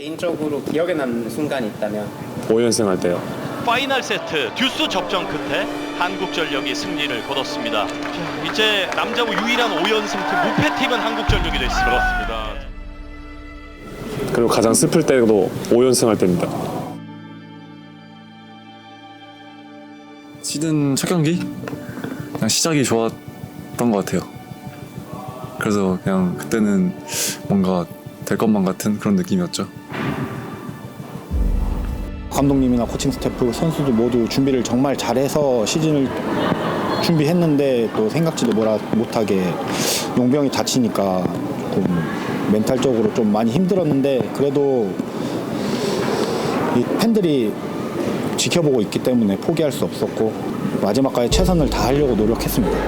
개인적으로 기억에 남는 순간이 있다면 5연승 할 때요. 파이널 세트 듀스 접전 끝에 한국전력이 승리를 거뒀습니다. 자, 이제 남자부 유일한 5연승 팀 무패 팀은 한국전력이 됐습니다. 그렇습니다. 그리고 가장 슬플 때도 5연승 할 때입니다. 시즌 첫 경기 그냥 시작이 좋았던 것 같아요. 그래서 그냥 그때는 뭔가 될 것만 같은 그런 느낌이었죠. 감독님이나 코칭 스태프 선수들 모두 준비를 정말 잘해서 시즌을 준비했는데 또 생각지도 뭐라 못하게 용병이 다치니까 좀 멘탈적으로 좀 많이 힘들었는데 그래도 이 팬들이 지켜보고 있기 때문에 포기할 수 없었고 마지막까지 최선을 다하려고 노력했습니다.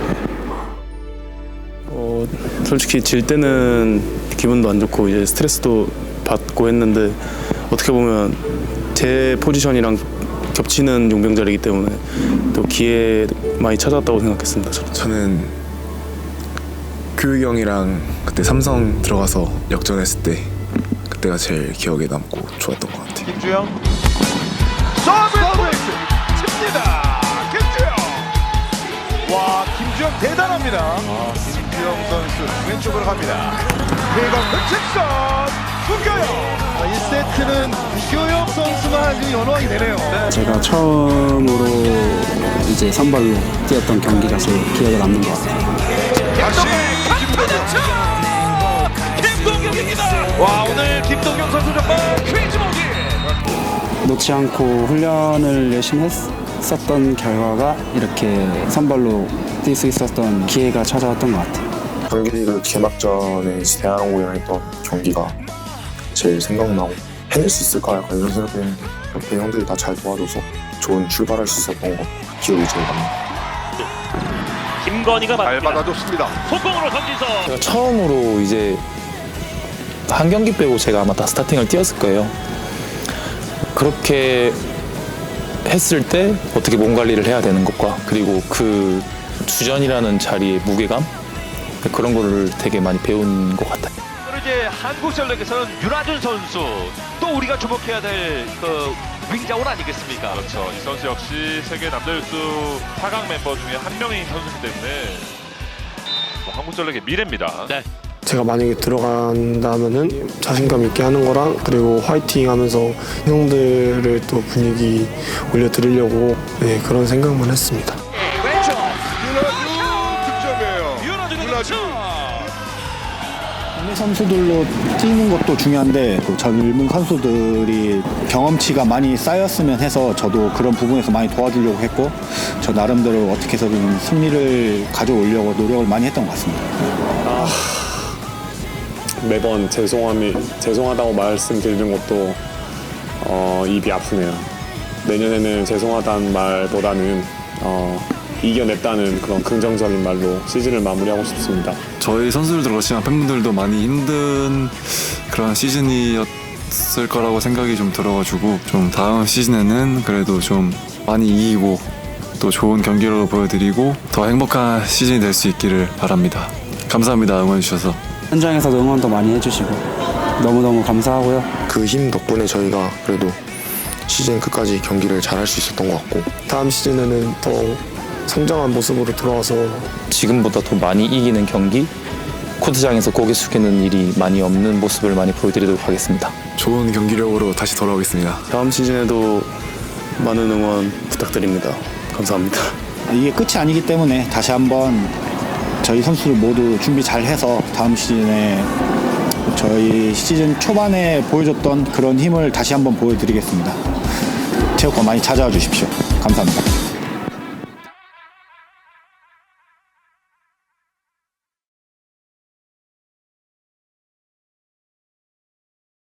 어, 솔직히 질 때는 기분도 안 좋고 이제 스트레스도 받고 했는데 어떻게 보면 제 포지션이랑 겹치는 용병 자리이기 때문에 또 기회 많이 찾았다고 생각했습니다. 저는. 저는 교육이 형이랑 그때 삼성 들어가서 역전했을 때 그때가 제일 기억에 남고 좋았던 것 같아요. 김주영 서브레이크 칩니다 김주영 와 김주영 대단합니다 김주영 선수 왼쪽으로 갑니다 그리고 끝직선 구교영 1세트는 구교영 선수만 아주 연호하게 되네요. 제가 처음으로 이제 선발로 뛰었던 경기가 제일 기억에 남는 것 같아요. 역시 김동경입니다. 와 오늘 김동경 선수 정말 퀴즈 보기. 놓지 않고 훈련을 열심히 했었던 결과가 이렇게 선발로 뛸 수 있었던 기회가 찾아왔던 것 같아요. 경기리그 개막전에 대한항공이랑 했던 경기가 제일 생각나고 해낼 수 있을까 약간 이런 생각했는데 옆에 형들이 다 잘 도와줘서 좋은 출발할 수 있었던 것 기억이 제일 남아요. 김건희가 잘 맞습니다. 받아줬습니다 속공으로 던지서 제가 처음으로 이제 한 경기 빼고 제가 아마 다 스타팅을 뛰었을 거예요. 그렇게 했을 때 어떻게 몸 관리를 해야 되는 것과 그리고 그 주전이라는 자리의 무게감 그런 거를 되게 많이 배운 것 같아요. 이제 한국 전력에서는 윤하준 선수 또 우리가 주목해야 될그 윙자원 아니겠습니까? 그렇죠. 이 선수 역시 세계 남자유수 4강 멤버 중에 한 명인 선수이기 때문에 뭐 한국 전력의 미래입니다. 네. 제가 만약에 들어간다면은 자신감 있게 하는 거랑 그리고 화이팅 하면서 형들을 또 분위기 올려드리려고 네, 그런 생각만 했습니다. 왼쪽 윤아주 득점이에요 윤하준 국내 선수들로 뛰는 것도 중요한데 또 젊은 선수들이 경험치가 많이 쌓였으면 해서 저도 그런 부분에서 많이 도와주려고 했고 저 나름대로 어떻게 해서든 승리를 가져오려고 노력을 많이 했던 것 같습니다. 매번 죄송함이 죄송하다고 말씀드리는 것도 어, 입이 아프네요. 내년에는 죄송하다는 말보다는 어, 이겨냈다는 그런 긍정적인 말로 시즌을 마무리하고 싶습니다. 저희 선수들도 그렇지만 팬분들도 많이 힘든 그런 시즌이었을 거라고 생각이 좀 들어가지고 좀 다음 시즌에는 그래도 좀 많이 이기고 또 좋은 경기로 보여드리고 더 행복한 시즌이 될 수 있기를 바랍니다. 감사합니다 응원해 주셔서. 현장에서도 응원도 많이 해주시고 너무너무 감사하고요. 그 힘 덕분에 저희가 그래도 시즌 끝까지 경기를 잘할 수 있었던 것 같고 다음 시즌에는 더 성장한 모습으로 돌아와서 지금보다 더 많이 이기는 경기 코트장에서 고개 숙이는 일이 많이 없는 모습을 많이 보여드리도록 하겠습니다. 좋은 경기력으로 다시 돌아오겠습니다. 다음 시즌에도 많은 응원 부탁드립니다. 감사합니다. 이게 끝이 아니기 때문에 다시 한번 저희 선수들 모두 준비 잘 해서 다음 시즌에 저희 시즌 초반에 보여줬던 그런 힘을 다시 한번 보여드리겠습니다. 체육관 많이 찾아와 주십시오. 감사합니다.